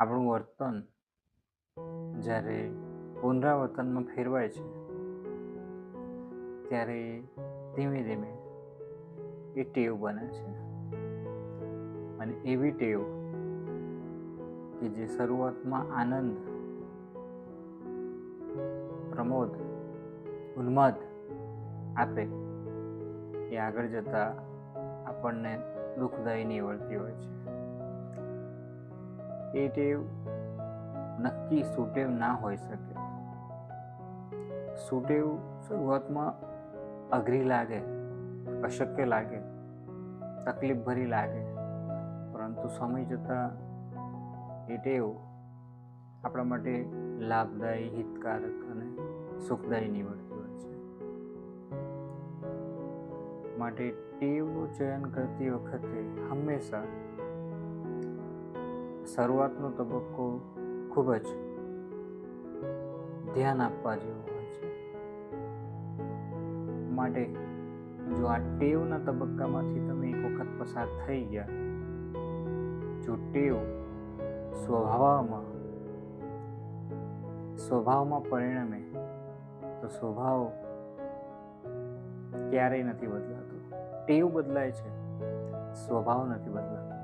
આપણું વર્તન જ્યારે પુનરાવર્તનમાં ફેરવાય છે, ત્યારે ધીમે ધીમે એ ટેવ બને છે. અને એવી ટેવ કે જે શરૂઆતમાં આનંદ, પ્રમોદ, ઉન્માદ આપે, એ આગળ જતાં આપણને દુઃખદાયી નીવડતી હોય છે. એ ટેવ નક્કી સુટેવ ના હોઈ શકે. સુટેવ શરૂઆતમાં અઘરી લાગે, અશક્ય લાગે તકલીફ ભરી લાગે, પરંતુ સમય જતાં એ ટેવ આપણા માટે લાભદાયી, હિતકારક અને સુખદાયી નીવડતી હોય છે. માટે ટેવનું ચયન કરતી વખતે હંમેશા શરૂઆતનો તબક્કો ખૂબ જ ધ્યાન આપવા જેવો હોય છે. માટે જો આ ટેવના તબક્કામાંથી તમે એક વખત પસાર થઈ ગયા, જો ટેવ સ્વભાવમાં સ્વભાવમાં પરિણમે, તો સ્વભાવ ક્યારેય નથી બદલાતો. ટેવ બદલાય છે, સ્વભાવ નથી બદલાતો.